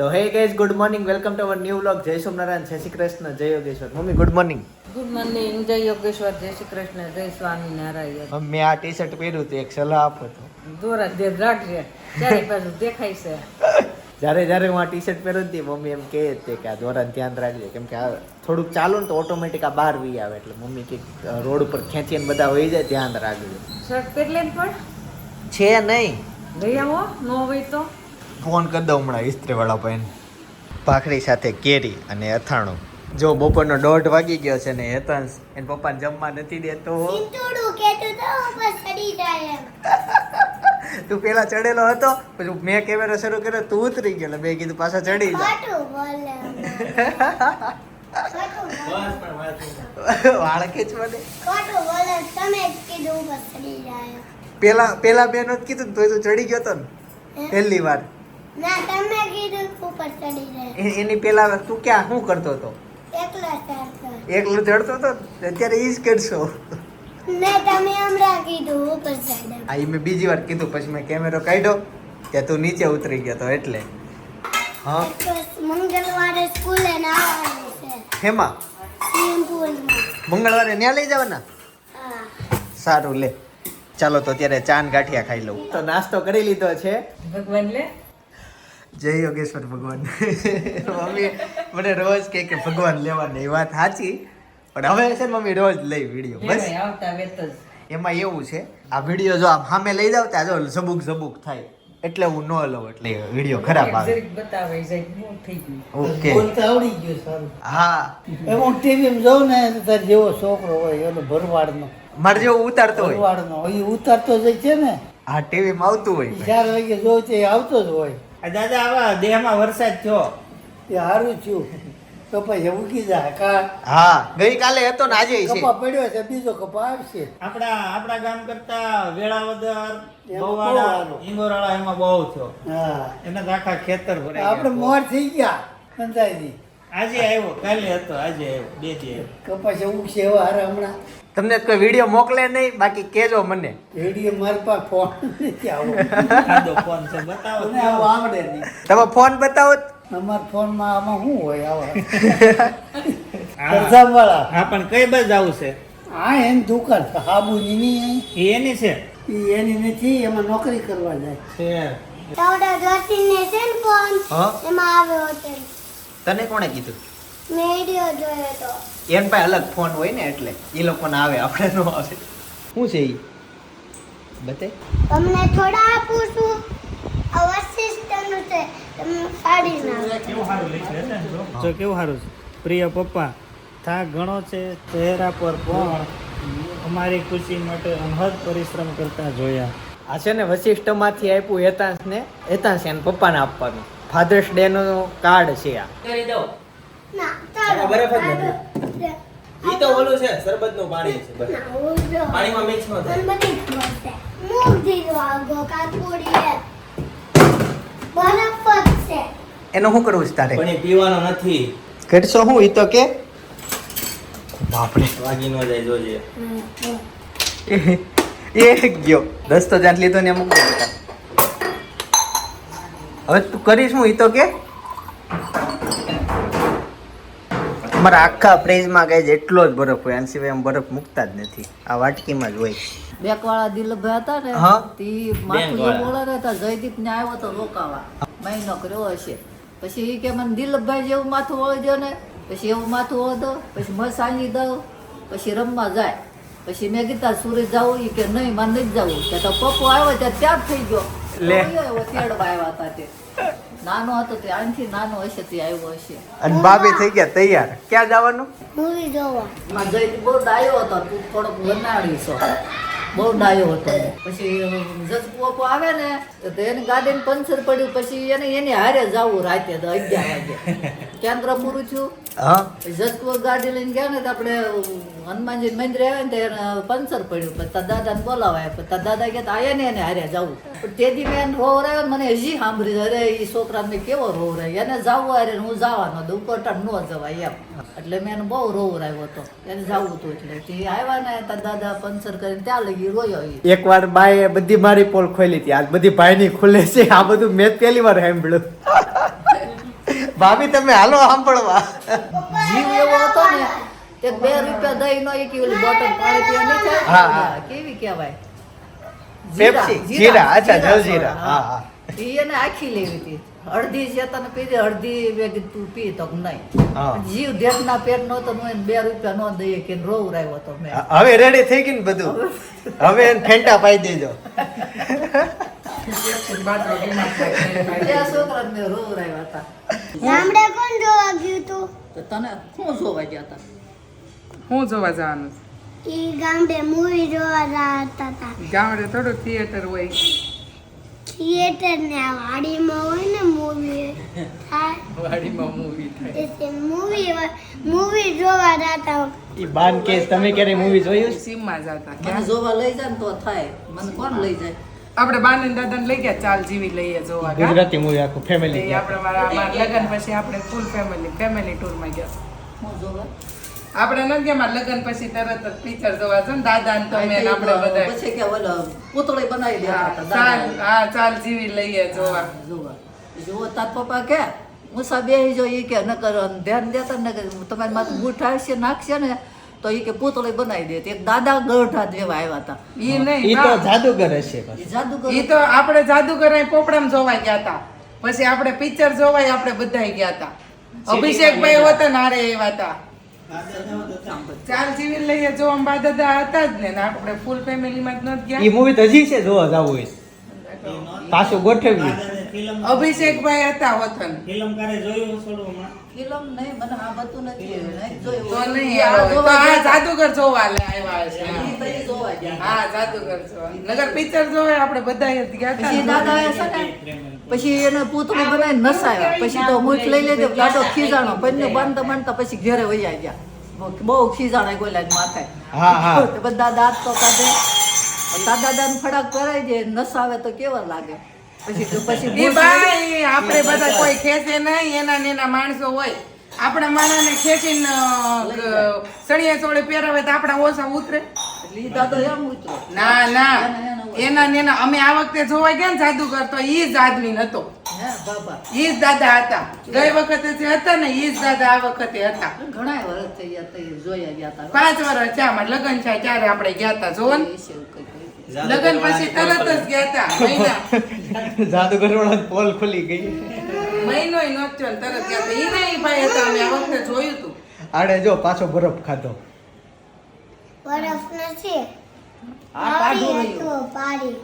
તો hey guys good morning welcome to our new vlog જય સોમનારાયણ જય શ્રી કૃષ્ણ જય Yogeshwar mummy good morning good morning જય યોગેશ્વર જય શ્રી કૃષ્ણ જય સ્વામિનારાયણ મમ્મી આ ટી શર્ટ પહેર્યું હતું એક સલાહ આપો તો. દોરા દેર રાખજે ચારે બાજુ દેખાય છે. જ્યારે જ્યારે હું આ ટી શર્ટ પહેરું હતી મમ્મી એમ કહે તે કે આ દોરાને ધ્યાન રાખજે. કેમ કે આ થોડુંક ચાલુ ને તો ઓટોમેટિક આ બહાર વી આવે. એટલે મમ્મી કે રોડ ઉપર ખેંચીને બધા વહી જાય ધ્યાન રાખજો. શર્ટ પહેરલે પણ? છે નહીં. લઈ આવો નો હોય તો? ફોન કરી દઉં હમણાં ઇસ્ત્રીવાળા ભાઈને. ભાખરી સાથે કેરી અને અથાણું. જો બપોરનો દોઢ વાગી ગયો છે ને હેતાંશ એને પપ્પાને જમવા નથી દેતો તો ઉપર ચડી જાય એમ. તું પેલા ચડેલો હતો પછી મેં કેમેરો શરૂ કર્યો તું ઉતરી ગયો મેં કીધું પાછા ચડી જા. વાળ ખેંચવા દે ખોટું બોલે. તમે કીધું ઉપર ચડી જાય એમ. પેલા પેલા બેન જ કીધું ને તોય તું ચડી ગયો તો ને. પહેલી વાર. ના તમે કીધું ઉપર ચડી જાય. એ- એની પેલા તું ક્યાં શું કરતો હતો? એકલા ચાલતો એકલો ચડતો હતો? અત્યારે ઈ જ કરશો. ને તમે હમણાં કીધું ઉપર ચડે. આ ઈ મેં બીજી વાર કીધું પછી મેં કેમેરો કાઢ્યો કે તું નીચે ઉતરી ગયો તો એટલે. હા. મંગળવારે સ્કૂલે નાવાનું છે. હેમાં? મંગળવારે ત્યાં લઈ જવાના? સારું લે. ચાલો તો અત્યારે ચાન ગાંઠિયા ખાઈ લઉં. તો નાસ્તો કરી લીધો છે. ભગવાન લે. જય યોગેશ્વર ભગવાન. મમ્મી મને રોજ કે કે ભગવાન લેવાના એ વાત સાચી પણ હવે છે ને મમ્મી રોજ લઈ વીડિયો બસ. આવતા વેત એમાં એવું છે આ વીડિયો જો આમ સામે લઈ જાવ ત્યાં જો ઝબુક ઝબુક થાય એટલે હું ન લઉં એટલે વીડિયો ખરાબ આવે. બતાવે જાય થઈ ગયું. ઓકે. બોલતા આવડી ગયો સારું. હા. હું ટીવી જોઉં ને તાર જેવો છોકરો હોય એનો ભરવાડનો. મારે જેવો ઉતારતો હોય. ભરવાડનો. એ ઉતારતો જાય છે ને. હા ટીવીમાં આવતું હોય ચાર વાગે જોઉં એ આવતો જ હોય. દાદા આવા દેહમાં વરસાદ થયો. એ સારું થયું. કપા એવું કીધા કા હા ગઈકાલે હતો ને આજે છે. કપા પડ્યો છે બીજો કપા આવશે. આપણા આપણા ગામ કરતા વેળાવદર સારું. ઈંગોરાળા એમાં બહુ થયો. હા. એના તો આખા ખેતર ભરાય આપણે. મોર થઈ ગયા પંચાયતી આજે આવ્યો કાલે હતો આજે આવ્યો બે દી આવ્યો કપાસ એવું છે એવા હારે હમણાં. તમને કોઈ વીડિયો મોકલે નહીં બાકી કેજો મને. વીડિયો મારી પાસે ફોન નથી આવો. સાદો ફોન છે બતાવો. ને આવો આવડે નહીં. તમે ફોન બતાવો અમાર ફોન ફોનમાં આમાં શું હોય આવો? હા કરજામવાળા હા, પણ કઈ બાજુ આવું છે? આ એમ દુકાન નહીં એ એની છે? ઈ એની નથી એમાં નોકરી કરવા જાય છે. તાવડા જોશીને છે ને ફોન એમાં આવ્યો હતો. તને કોણે કીધું? મેડિયો જોયો તો. એન પાસે અલગ ફોન હોય ને એટલે એ લોકોને આવે આપણે નો આવે. શું છે એ બતે? તમને થોડા આપું છું. આ છે. તમે કાઢી કેવું સારું લખ્યું છે જો. કેવું સારું છે? પ્રિય પપ્પા થાક ઘણો છે ચહેરા પર પણ અમારી ખુશી માટે અનહદ પરિશ્રમ કરતા જોયા. આ છે ને વશિષ્ઠમાંથી આપ્યું હેતાંશ ને? હેતાંશ એને પપ્પાને આપવાનું. ફાધર્સ ડે નો કાર્ડ છે આ. કાઢો. ઈ તો ઓલું છે શરબતનું પાણી છે પાણીમાં મિક્સ ન થાય. ખબર છે મૂંગ આગો કાકુડી બરફ જ છે એનું શું કરવું છે તારે? પણ પીવાનો નથી. કરશો હું ઈ તો કે બાપરે. વાગી ન જાય જોજે. એ ગયો. દસ તો જાત લીધો ને મૂકી હવે તું કરીશ હું ઈ તો કે અમારા આખા ફ્રીજમાં કઈ એટલો જ બરફ હોય આના સિવાય આમ બરફ મૂકતા જ નથી. આ વાટકીમાં જ હોય. બેકવાળા દિલભાઈ હતા ને હા. તી માથું બોલા ત્યાં જયદીપ ને આવ્યો તો રોકાવા. મહિનો કર્યો હશે. પછી એ કે મને દિલભાઈ જેવું માથું વળજો ને પછી એવું માથું વળો પછી મસ સાંજી દઉં પછી રમવા જાય. પછી મેં કીધા સુરત જવું એ કે નહીં મને નથી જવું. કે તો પપ્પો આવ્યો ત્યાં ત્યાં જ થઈ ગયો. લે. નાનો હતો તે આનથી નાનો હશે તે આવ્યો હશે. અને બાબી થઈ ગયા તૈયાર. ક્યાં જવાનું? મૂવી જોવા. જઈ બહુ ડાયો હતો તું થોડોક વનાળી છો. બહુ ડાયો હતો. પછી જસપોકો આવે ને તો એની ગાડીને પંચર પડ્યું પછી એને એની હારે જવું રાતે તો અગિયાર વાગે. કેન્દ્ર પૂરું થયું. હા. જસપો ગાડી લઈને ગયા ને તો આપણે હનુમાનજી મંદિર આવે ને તો પંચર પડ્યું. પછી તાર દાદાને બોલાવાય. પછી તાર દાદા કે આયા ને એને હારે જવું. પણ તેથી મેં રો રહ્યો ને મને હજી સાંભળી અરે એ છોકરાને કેવો રોવરાય એને જવું અરે હું જવાનો. તો ઉપરટા ન જવાય એમ. એટલે મેં એને બહુ રહ્યો હતો એને જવું હતું એટલે. તે આવ્યા ને તાર દાદા પંચર કરીને ત્યાં લગી રોયો એ એક વાર બાએ બધી મારી પોલ ખોલી હતી. આજ બધી ભાઈની ખુલે છે. આ બધું મેં પહેલી વાર સાંભળ્યું. ભાભી તમે હાલો સાંભળવા. જીવ એવો હતો ને તે બે રૂપિયા દહીં નો એક ઓલી બોટલ પાણી પીવા નહીં હા, હા. કેવી કહેવાય? પેપ્સી, જીરા, અચ્છા, જલજીરા. હા, હા. એને આખી લેવી હતી. અડધી ચેતન પીધી અડધી મેં તું પી તો નહીં. જીવ જીવ દેશના પેટ નો તો હું બે રૂપિયા નો દઈએ કે રોવ રાખ્યો તો મેં. હવે રેડી થઈ ગઈ ને બધું? હવે એને ફેંટા પાઈ દેજો. છોકરા મેં રોવ રાખ્યા હતા. ગામડે કોણ જોવા ગયું તું તને શું જોવા ગયા હતા? હું જોવા જવાનું? ઈ ગામડે મૂવી જોવા જતા હતા ગામડે થોડું થિયેટર હોય. થિયેટર ને આ વાડીમાં હોય ને મૂવી થાય. વાડીમાં મૂવી થાય. મૂવી મૂવી જોવા જતા ઈ બાન કે તમે ક્યારે મૂવી જોયું સીમમાં જતા મને જોવા લઈ જાય તો થાય. મને કોણ લઈ જાય? આપણે બાનંદ દાદાને લઈ ગયા ચાલ જીવી લઈએ જોવા. ગુજરાતી મૂવી આખું ફેમિલી આપણે મારા મારા લગ્ન પછી આપણે ફૂલ ફેમિલી ફેમિલી ટૂરમાં ગયા. હું જોવા? આપણે નથી ગયા મારા લગ્ન પછી તરત જ પિક્ચર જોવા છે ને દાદા ને તમે ને આપણે બધા પછી કે ઓલો પૂતળી બનાવી દેતા હતા ચાલ હા ચાલ જીવી લઈએ જોવા. જોવા. જુઓ તાર પપ્પા કે મુસા બે જો એ કે નકર ધ્યાન દેતા ને કે તમારી માથે આવશે નાખશે ને તો એ કે પુતળો બનાવી દે. એક દાદા ગઢા જેવા આવ્યા હતા. એ નહીં એ તો જાદુગર હશે જાદુગર એ તો આપણે જાદુગર એ પોપડામ જોવા ગયા હતા. પછી આપણે પિક્ચર જોવાય આપણે બધાય ગયા હતા. અભિષેકભાઈ હોતા ને હારે એવા હતા. ચાલ જીવી લઈએ જો અંબા દાદા હતા જ ને ને આપણે ફૂલ ફેમિલી જ નથી ઈ ગયા મૂવી તો હજી છે જોવા જવું હોય પાછું ગોઠવ્યું અભિષેકભાઈ હતા હોતન ફિલ્મ કારે જોયું થોડું ફિલ્મ નહીં મને આ બધું નથી તો નહીં આ. જાદુગર જોવા આવ્યા છે. જોવા ગયા હા જાદુગર જોવા નગર પિક્ચર જોવા આપણે બધા ગયા પછી દાદા એ છે ને પછી એને પૂતળું બનાવીને નસાવ્યા પછી તો મૂઠ લઈ લેજો ગાડો ખીજાણો. બંને બાંધતા બાંધતા પછી ઘેરે વૈયા ગયા. બહુ- ખીજાણા ગોલા માથે. હા હા. તો બધા દાંત તો કાઢે. દાદા દાન ફડાક કરાય દે નસાવે તો કેવા લાગે? પછી પછી ભાઈ આપણે બધા કોઈ ખેંચે નહીં એના ને એના માણસો હોય. આપણા માણસને ખેંચીને સળિયા સોળે પહેરાવે તો આપણા ઓછા ઉતરે. એટલે ઈ એમ ઉતરો ના ના. એના ને એના. અમે આ વખતે જોવા ગયા ને જાદુગર તો ઈ જ આદમી હતો. ઈ જ દાદા હતા. ગઈ વખતે જે હતા ને ઈ જ દાદા આ વખતે હતા. ઘણા વર્ષ થઈ ગયા તઈ જોયા ગયા હતા પાંચ વર્ષ અમારે લગ્ન થયા ત્યારે આપણે ગયા હતા જોવો ને. છે. લગ્ન પછી તરત જ ગયા હતા મહિના. જાદુગર વાળા પોલ ખુલી ગઈ. મહિનો તરત ગયા હતા ઈ નહીં ભાઈ હતા અમે આ વખતે જોયું હતું આડે જો પાછો બરફ ખાધો. બરફ નથી. આ કાઢું રહ્યું. પાડી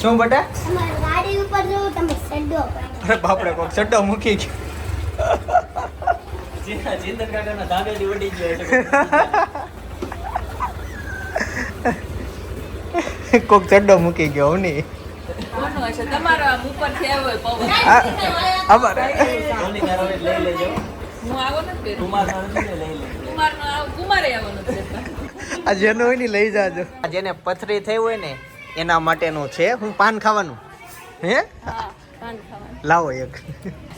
શું બટા? તમારે ગાડી ઉપર જવું તમે સડ્ડો અરે બાપરે કોક ચડ્ડો મૂકી ગયો. કોક ચડ્ડો મૂકી ગયો હું નહીં તમારો આમ ઉપરથી હોય પવન. આ- અમારે. હું આવો નથી પહેર્યું. કુમારનો કુમારે આવવાનો છે આ જેનો હોય ને લઈ જાજો. આ જેને પથરી થઈ હોય ને એના માટેનું છે. હું પાન ખાવાનું? હે? લાવો એક.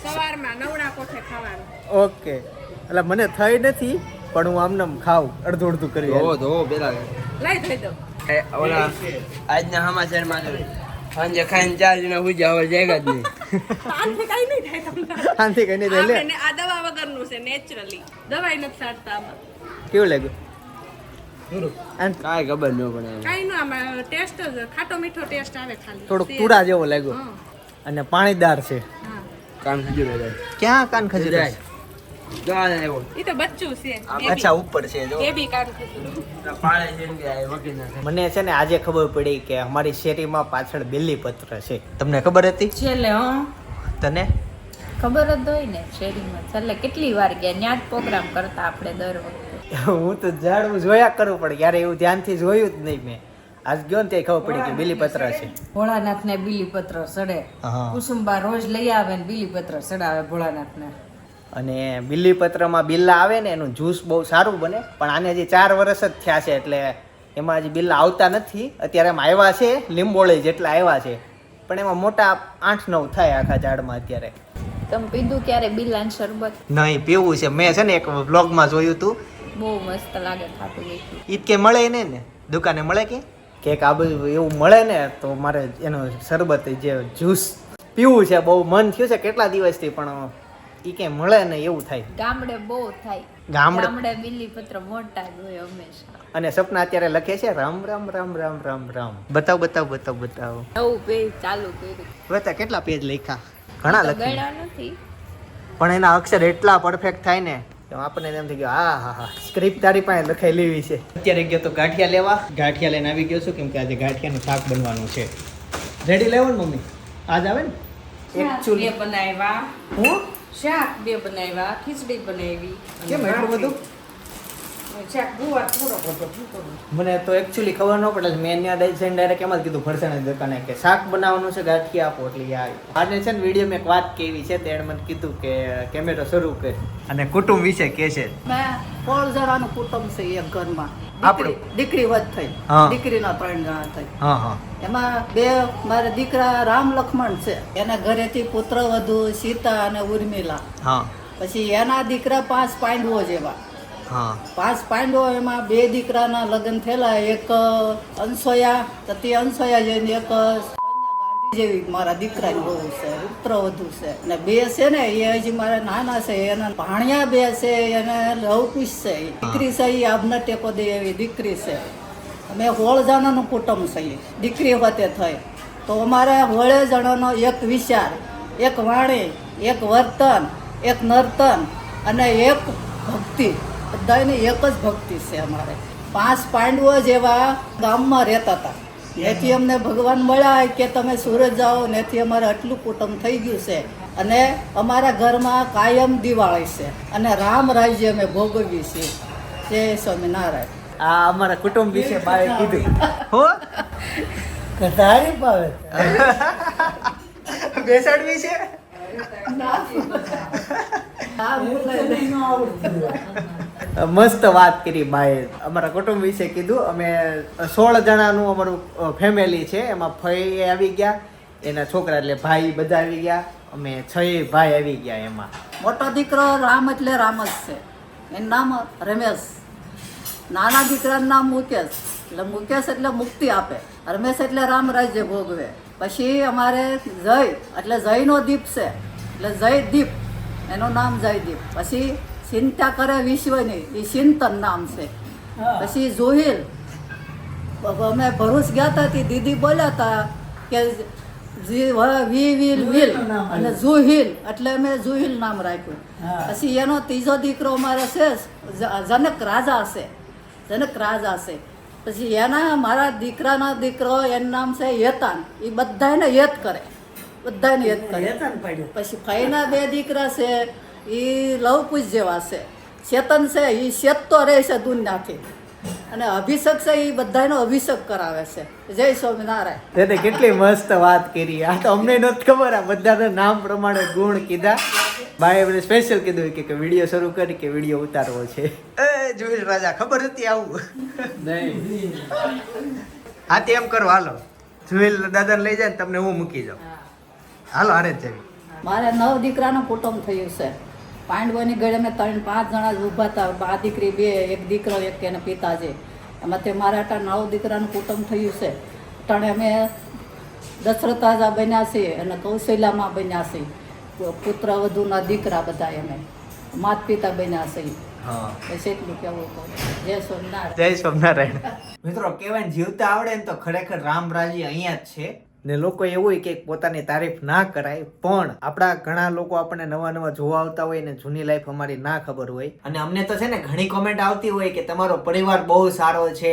સવારમાં નવડા કોઠે ખાવાનું. ઓકે. એટલે મને થઈ નથી પણ હું આમને આમ ખાઉં. અડધું અડધું કરી લઈ થઈ દો ઓલા આજના સમાચારમાં તો સાંજે ખાઈને ચાર જણા હું જાવ જાયગા જ નહીં. આનાથી કાંઈ નહીં થાય તમને. શાંતિ કહીને દે લે. આ દવા વગરનું છે નેચરલી દવાઈ નથી સારતા આમાં. કેવું લાગ્યું? કાંઈ ખબર ન પડે કાંઈ ન આમાં ટેસ્ટ જ ખાટો મીઠો ટેસ્ટ આવે ખાલી. થોડુંક તુડા જેવો લાગ્યો. અને પાણીદાર છે. હા. ખજૂર ક્યાં કાન ખજૂર જાય. જો આ આવ્યો. એ તો બચ્ચું છે. અચ્છા ઉપર છે જો. એ બી કાન ખજૂર. આ પાળે છે એમ કે આ વકીલ ના મને છે ને આજે ખબર પડી કે અમારી શેરીમાં પાછળ બેલીપત્ર છે. તમને ખબર હતી? છેલ્લે હં. તને? ખબર જ હોય ને શેરીમાં. છેલ્લે કેટલી વાર ગયા? ત્યાં જ પ્રોગ્રામ કરતા આપણે દર વખતે. હું તો ઝાડવું જોયા કરું પણ ક્યારે એવું ધ્યાનથી જોયું જ નહીં મેં. આજ ગયો ને ત્યાં ખબર પડી કે બેલીપત્ર છે. ભોળાનાથને બીલીપત્ર સડે. કુસુમબા રોજ લઈ આવે ને બીલીપત્ર સડાવે ભોળાનાથને. અને બીલીપત્રમાં બિલ્લા આવે ને એનું જ્યુસ બહુ સારું બને. પણ આને હજી ચાર વર્ષ જ થયા છે એટલે એમાં હજી બિલ્લા આવતા નથી. અત્યારે એમ આવ્યા છે લીંબોળી જેટલા આવ્યા છે. પણ એમાં મોટા આઠ નવ થાય આખા ઝાડમાં અત્યારે. તમે પીધું ક્યારે બિલ્લાન શરબત? નહીં પીવું છે. મેં છે ને એક બ્લોગમાં જોયું હતું. બહુ મસ્ત લાગે ખાતું મીઠું. ઈ કે મળે ને ને? દુકાને મળે કે? કેક આ બધું એવું મળે ને તો મારે એનો શરબત જે જ્યુસ પીવું છે બહુ મન થયું છે કેટલા દિવસથી પણ ઈ કે મળે ને એવું થાય. ગામડે બહુ થાય. ગામડે? ગામડે બિલ્લી પત્ર મોટા જ હોય હંમેશા. અને સપના અત્યારે લખે છે રામ રામ રામ રામ રામ રામ. બતાવ બતાવ બતાવ બતાવ. નવું પેજ ચાલુ કર્યું. બતા કેટલા પેજ લખ્યા? ઘણા લખ્યા. ગણ્યા નથી. પણ એના અક્ષર એટલા પરફેક્ટ થાય ને. તો આપણને એમ થઈ ગયું હા હા હા સ્ક્રિપ્ટ તારી પાસે લખાઈ લેવી છે. અત્યારે ગયો તો ગાંઠિયા લેવા. ગાંઠિયા લઈને આવી ગયો છું કેમ કે આજે ગાંઠિયાનું શાક બનવાનું છે. રેડી લેવો ને મમ્મી? આજ આવે ને? એકચ્યુઅલી બનાવ્યા. હું? શાક બે બનાવ્યા ખીચડી બનાવી. કેમ એટલું બધું શાક ગુવાર થોડો બધો શું કરું મને તો એકચ્યુઅલી ખબર ન પડે મેં ત્યાં જઈને ડાયરેક્ટ એમ જ કીધું ફરસાણી દુકાને કે શાક બનાવવાનું છે ગાંઠી આપો એટલે આજે છે ને વીડિયો મેં એક વાત કેવી છે તેણે મને કીધું કે કેમેરો શરૂ કર. અને કુટુંબ વિશે કે છે. મેં જણાનું કુટુંબ છે એક ઘરમાં. આપણું? દીકરી દીકરી વધ થઈ. દીકરીના ત્રણ જણા થઈ. હા હા. એમાં બે મારા દીકરા રામ લક્ષ્મણ છે. એના ઘરેથી પુત્ર વધુ સીતા અને ઉર્મિલા. પછી એના દીકરા પાંચ પાંડવો જેવા. પાંચ પાંડવો એમાં બે દીકરાના લગ્ન થયેલા, એક અનસોયા, તો તે અનસોયા જઈને એક જેવી મારા દીકરાની બહુ છે પુત્ર વધુ છે. અને બે છે ને, એ હજી મારા નાના છે, એના ભાણિયા બે છે, એને લવકુશ છે. દીકરી છે, એ આબને ટેકો દે એવી દીકરી છે. અમે હોળ જણાનું કુટુંબ છે દીકરી વતે થઈ. તો અમારે હોળે જણાનો એક વિચાર, એક વાણી, એક વર્તન, એક નર્તન અને એક ભક્તિ. બધાની એક જ ભક્તિ છે અમારે. પાંચ પાંડવો જેવા ગામમાં રહેતા હતા. એથી અમને ભગવાન મળ્યા કે તમે સુરત જાઓ ને અમારે આટલું કુટુંબ થઈ ગયું છે. અને અમારા ઘરમાં કાયમ દિવાળી છે અને રામ રાજ્ય અમે ભોગવીએ છીએ. જય સ્વામિનારાયણ. આ અમારા કુટુંબ વિશે બાએ કીધું. હો? કટારી પાવે બેસાડવી છે? આ બોલાય નહીં. મસ્ત વાત કરી બાએ અમારા કુટુંબ વિશે કીધું. અમે સોળ જણાનું અમારું ફેમિલી છે. એમાં ફઈ આવી ગયા. એના છોકરા એટલે ભાઈ બધા આવી ગયા. અમે છ ભાઈ આવી ગયા એમાં. મોટો દીકરો રામ એટલે રામ જ છે. એનું નામ રમેશ. નાના દીકરાનું નામ મુકેશ. એટલે મુકેશ એટલે મુક્તિ આપે. રમેશ એટલે રામ રાજ્ય ભોગવે. પછી અમારે જય, એટલે જયનો દીપ છે. એટલે જય દીપ એનું નામ જયદીપ. પછી ચિંતા કરે વિશ્વની એ ચિંતન નામ છે પછી જોહિલ અમે ભરૂચ ગયા હતા તે દીદી બોલ્યા હતા કે વી વિલ વિલ અને જુહિલ એટલે અમે જુહિલ નામ રાખ્યું પછી એનો ત્રીજો દીકરો અમારે છે જનક રાજા છે જનક રાજા છે પછી એના મારા દીકરાના દીકરો એનું નામ છે યતાન એ બધાને યત કરે બધાને યત કરે પછી ભાઈના બે દીકરા છે એ લવકુશ જેવા છે ચેતન છે એ શેતતો રહે છે દુનિયાથી. અને અભિષેક છે એ બધાનો અભિષેક કરાવે છે. જય સ્વામિનારાયણ. તે તે કેટલી મસ્ત વાત કરી. આ તો અમને નથી ખબર. આ બધાના નામ પ્રમાણે ગુણ કીધા. ભાઈ એમને સ્પેશિયલ કીધું કે કે વીડિયો શરૂ કરી કે વીડિયો ઉતારવો છે. એ જોઈ રાજા ખબર હતી આવું? હા તે એમ કરો હાલો. જુએલ દાદાને લઈ જાય ને તમને હું મૂકી જાઉં. હાલો હારે જ જવી મારે નવ દીકરાનું કુટુંબ થયું છે. પાંડવોની ગળે અમે ત્રણ પાંચ જણા જ ઊભા હતા. બા દીકરી બે એક દીકરો એક એના પિતાજી. એમાંથી મારા હતા નવ દીકરાનું કુટુંબ થયું છે. ત્રણે અમે દશરથાજા બન્યા છીએ અને કૌશલ્યામાં બન્યા છીએ. પુત્ર વધુના દીકરા બધા અમે માત પિતા બન્યા છીએ. એટલું કહેવું કહું જય સ્વામિનારાયણ. મિત્રો કેવાય જીવતા આવડે ને તો ખરેખર રામ રાજી અહીંયા જ છે. ને લોકો એવું હોય કે પોતાની તારીફ ના કરાય પણ આપણા ઘણા લોકો આપણને નવા નવા જોવા આવતા હોય ને જૂની લાઈફ અમારી ના ખબર હોય. અને અમને તો છે ને ઘણી કોમેન્ટ આવતી હોય કે તમારો પરિવાર બહુ સારો છે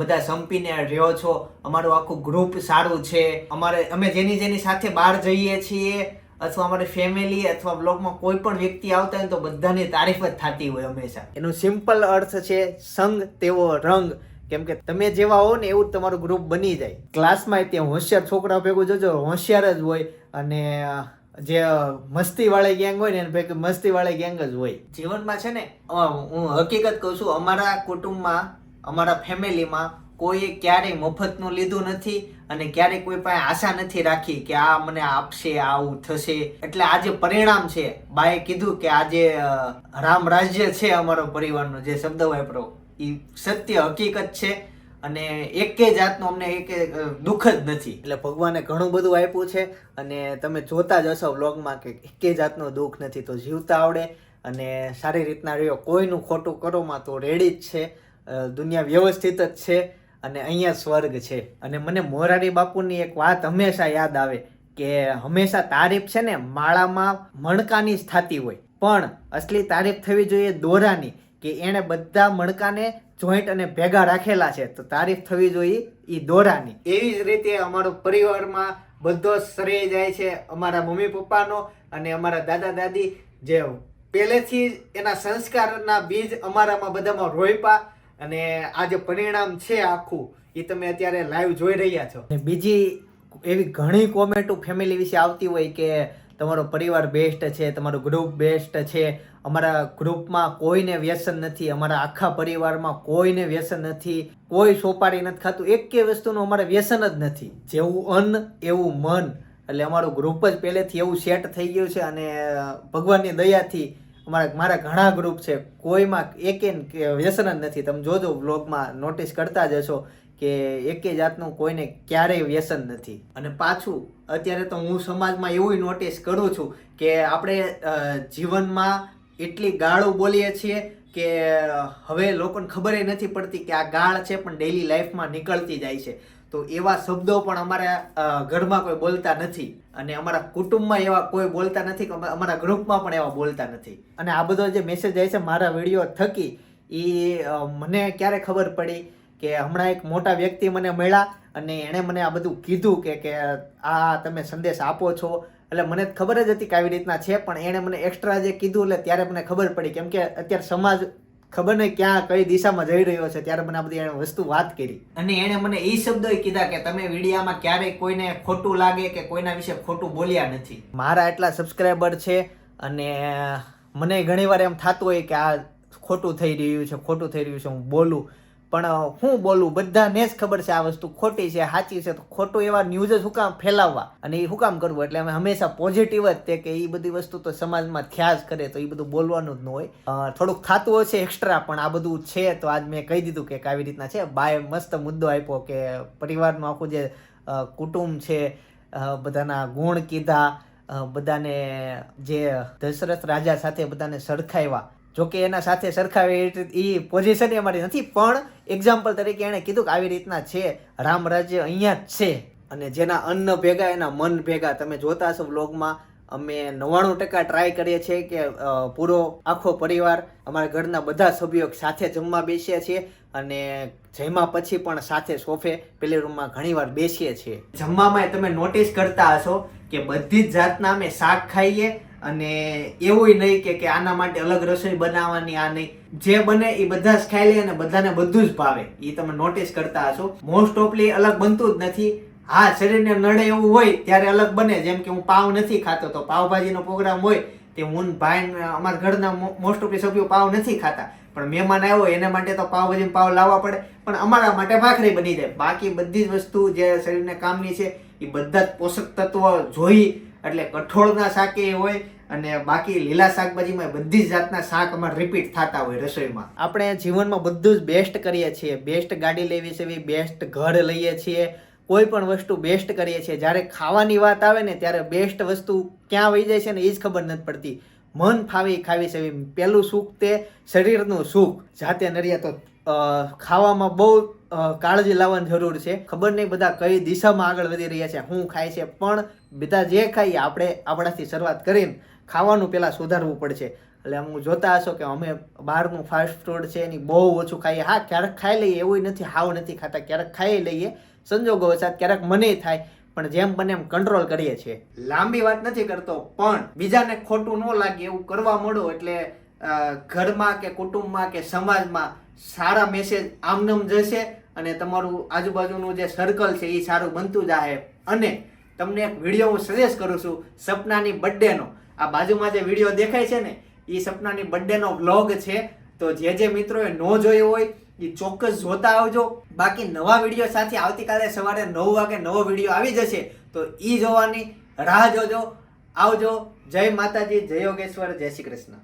બધા સંપીને રહ્યો છો અમારું આખું ગ્રુપ સારું છે અમારે અમે જેની જેની સાથે બહાર જઈએ છીએ અથવા અમારી ફેમિલી અથવા બ્લોગમાં કોઈ પણ વ્યક્તિ આવતા હોય તો બધાની તારીફ જ થતી હોય હંમેશા. એનું સિમ્પલ અર્થ છે સંગ તેવો રંગ. કેમ કે તમે જેવા હો ને એવું તમારું ગ્રુપ બની જાય. ક્લાસમાં ત્યાં હોશિયાર છોકરા ભેગું જોજો, હોશિયાર જ હોય અને જે મસ્તી વાળી ગેંગ હોય ને એને ભેગી મસ્તી વાળી ગેંગ જ હોય. જીવનમાં છે ને હું હકીકત કહું છું, અમારા કુટુંબમાં, અમારા ફેમિલીમાં કોઈએ ક્યારેય મફતનું લીધું નથી અને ક્યારેય કોઈ પાસે આશા નથી રાખી કે આ મને આપશે આવું થશે. એટલે આ જે પરિણામ છે, બાએ કીધું કે આજે રામ રાજ્ય છે અમારો પરિવારનો, જે શબ્દ વાપરો. એ સત્ય હકીકત છે અને એકે જાતનું અમને એક દુઃખ જ નથી. એટલે ભગવાને ઘણું બધું આપ્યું છે અને તમે જોતા જ હશો વ્લોગમાં કે એકે જાતનું દુઃખ નથી. તો જીવતા આવડે અને સારી રીતના રહ્યો. કોઈનું ખોટું કરોમાં તો રેડી જ છે. દુનિયા વ્યવસ્થિત જ છે અને અહીંયા સ્વર્ગ છે. અને મને મોરારી બાપુની એક વાત હંમેશા યાદ આવે કે હંમેશા તારીફ છે ને માળામાં મણકાની જ થતી હોય. પણ અસલી તારીફ થવી જોઈએ દોરાની. કે એણે બધા મણકાને જોઈન્ટ અને ભેગા રાખેલા છે. તો તારીફ થવી જોઈએ એ દોરાની. એવી જ રીતે અમારો પરિવારમાં બધો શ્રેય જાય છે અમારા મમ્મી પપ્પાનો અને અમારા દાદા દાદી જે પહેલેથી જ એના સંસ્કારના બીજ અમારામાં બધામાં રોઈપા અને આ જે પરિણામ છે આખું એ તમે અત્યારે લાઈવ જોઈ રહ્યા છો. બીજી એવી ઘણી કોમેન્ટો ફેમિલી વિશે આવતી હોય કે તમારો પરિવાર બેસ્ટ છે, તમારું ગ્રુપ બેસ્ટ છે, અમારા ગ્રુપમાં કોઈને વ્યસન નથી, અમારા આખા પરિવારમાં કોઈને વ્યસન નથી, કોઈ સોપારી નથી ખાતું, એકે વસ્તુનું અમારે વ્યસન જ નથી. જેવું અન્ન, એવું મન. એટલે અમારું ગ્રુપ જ પહેલેથી એવું સેટ થઈ ગયું છે અને ભગવાનની દયાથી અમારા મારા ઘણા ગ્રુપ છે. કોઈમાં એકે વ્યસન જ નથી. તમે જોજો બ્લોગમાં નોટિસ કરતા જ હશો કે એકે જાતનું કોઈને ક્યારેય વ્યસન નથી. અને પાછું, અત્યારે તો હું સમાજમાં એવું નોટિસ કરું છું કે આપણે જીવનમાં એટલી ગાળું બોલીએ છીએ કે હવે લોકોને ખબર નથી પડતી કે આ ગાળ છે, પણ ડેઈલી લાઈફમાં નીકળતી જાય છે. તો એવા શબ્દો પણ અમારા ઘરમાં કોઈ બોલતા નથી. અને અમારા કુટુંબમાં એવા કોઈ બોલતા નથી અમારા ગ્રુપમાં પણ એવા બોલતા નથી. અને આ બધો જે મેસેજ જાય છે, મારા વીડિયો થકી, એ મને ક્યારે ખબર પડી કે હમણાં એક મોટા વ્યક્તિ મને મળ્યા અને એણે મને આ બધું કીધું કે કે આ તમે સંદેશ આપો છો. એટલે મને ખબર જ હતી કે આવી રીતના છે, પણ એણે મને એક્સ્ટ્રા જે કીધું એટલે ત્યારે મને ખબર પડી. કેમ કે અત્યારે સમાજ ખબર નહીં ક્યાં કઈ દિશામાં જઈ રહ્યો છે ત્યારે મને આ બધી એણે વસ્તુ વાત કરી. અને એણે મને એ શબ્દો કીધા કે તમે વિડીયામાં ક્યારેય કોઈને ખોટું લાગે કે કોઈના વિશે ખોટું બોલ્યા નથી. મારા એટલા સબસ્ક્રાઈબર છે અને મને ઘણીવાર એમ થતું હોય કે આ ખોટું થઈ રહ્યું છે ખોટું થઈ રહ્યું છે હું બોલું. પણ હું બોલું, બધાને જ ખબર છે આ વસ્તુ ખોટી છે, સાચી છે. તો ખોટું એવા ન્યૂઝ જ હુકામ ફેલાવવા. અને એ હુકામ કરવું એટલે અમે હંમેશા પોઝિટિવ જ તે કે એ બધી વસ્તુ તો સમાજમાં થયા જ કરે, તો એ બધું બોલવાનું જ ન હોય. થોડુંક થતું હશે એક્સ્ટ્રા પણ આ બધું છે તો આજ મેં કહી દીધું કે આવી રીતના છે. બાએ મસ્ત મુદ્દો આપ્યો કે પરિવારનું આખું જે કુટુંબ છે બધાના ગુણ કીધા બધાને જે દશરથ રાજા સાથે બધાને સરખાવ્યા. જોકે એના સાથે સરખાવી એ પોઝિશન એ અમારી નથી, પણ એક્ઝામ્પલ તરીકે એણે કીધું કે આવી રીતના છે, રામ રાજ્ય અહીંયા જ છે. અને જેના અન્ન ભેગા, એના મન ભેગા, તમે જોતા હશો વ્લોગમાં, અમે નવ્વાણું ટકા ટ્રાય કરીએ છીએ કે પૂરો આખો પરિવાર અમારા ઘરના બધા સભ્યો સાથે જમવા બેસીએ છીએ અને જમ્યા પછી પણ સાથે સોફે પેલી રૂમમાં ઘણીવાર બેસીએ છીએ. જમવામાં તમે નોટિસ કરતા હશો કે બધી જ જાતના અમે શાક ખાઈએ અને એવું નહીં કે કે આના માટે અલગ રસોઈ બનાવવાની, આ નહીં. જે બને એ બધા જ ખાઈ લે અને બધાને બધું જ ભાવે. એ તમે નોટિસ કરતા હશો. મોસ્ટ ઓફલી અલગ બનતું જ નથી. હા, શરીરને નડે એવું હોય ત્યારે અલગ બને. જેમ કે હું પાવ નથી ખાતો, તો પાવભાજીનો પ્રોગ્રામ હોય તે હું ભાઈ, અમારા ઘરના મોસ્ટ ઓફલી સભ્યો પાવ નથી ખાતા. પણ મહેમાન આવ્યો એના માટે તો પાવભાજી પાવ લાવવા પડે. પણ અમારા માટે ભાખરી બની જાય. બાકી બધી જ વસ્તુ જે શરીરને કામની છે એ બધા જ પોષક તત્વો જોઈ એટલે કઠોળના શાકે હોય અને બાકી લીલા શાકભાજીમાં બધી જ જાતના શાક અમારે રિપીટ થતા હોય રસોઈમાં. આપણે જીવનમાં બધું જ બેસ્ટ કરીએ છીએ. બેસ્ટ ગાડી લેવી છે બેસ્ટ ઘર લઈએ છીએ. કોઈ પણ વસ્તુ બેસ્ટ કરીએ છીએ. જ્યારે ખાવાની વાત આવે ને, ત્યારે બેસ્ટ વસ્તુ ક્યાં વહી જાય છે ને, એ જ ખબર નથી પડતી. મન ફાવી ખાવી છે. પહેલું સુખ તે શરીરનું સુખ. જાતે નરિયા તો ખાવામાં બહુ કાળજી લાવવાની જરૂર છે. ખબર નહીં બધા કઈ દિશામાં આગળ વધી રહ્યા છે શું ખાય છે, પણ બધા જે ખાઈએ આપણે આપણાથી શરૂઆત કરીને ખાવાનું પહેલાં સુધારવું પડશે. એટલે હું જોતા હશો કે અમે બહારનું ફાસ્ટ ફૂડ છે એની બહુ ઓછું ખાઈએ. હા, ક્યારેક ખાઈ લઈએ, એવું નથી, હાવ નથી ખાતા. ક્યારેક ખાઈ લઈએ, સંજોગો વસાત ક્યારેક મને થાય, પણ જેમ બને એમ કંટ્રોલ કરીએ છીએ. લાંબી વાત નથી કરતો, પણ બીજાને ખોટું ન લાગે, એવું કરવા મળો એટલે ઘરમાં કે કુટુંબમાં કે સમાજમાં સારા મેસેજ આમનમ જશે અને તમારું આજુબાજુનું જે સર્કલ છે એ સારું બનતું જાય અને તમને એક વીડિયો હું સજેસ્ટ કરું છું, સપનાની બર્થડેનો આ બાજુમાં જે વીડિયો દેખાય છે ને એ સપનાની બર્થડેનો વ્લોગ છે. તો જે જે મિત્રોએ ન જોયો હોય એ ચોક્કસ જોતા આવજો. બાકી નવા વીડિયો સાથે આવતીકાલે સવારે નવ વાગે નવો વીડિયો આવી જશે. તો એ જોવાની રાહ જોજો. આવજો. જય માતાજી, જય યોગેશ્વર, જય શ્રી કૃષ્ણ.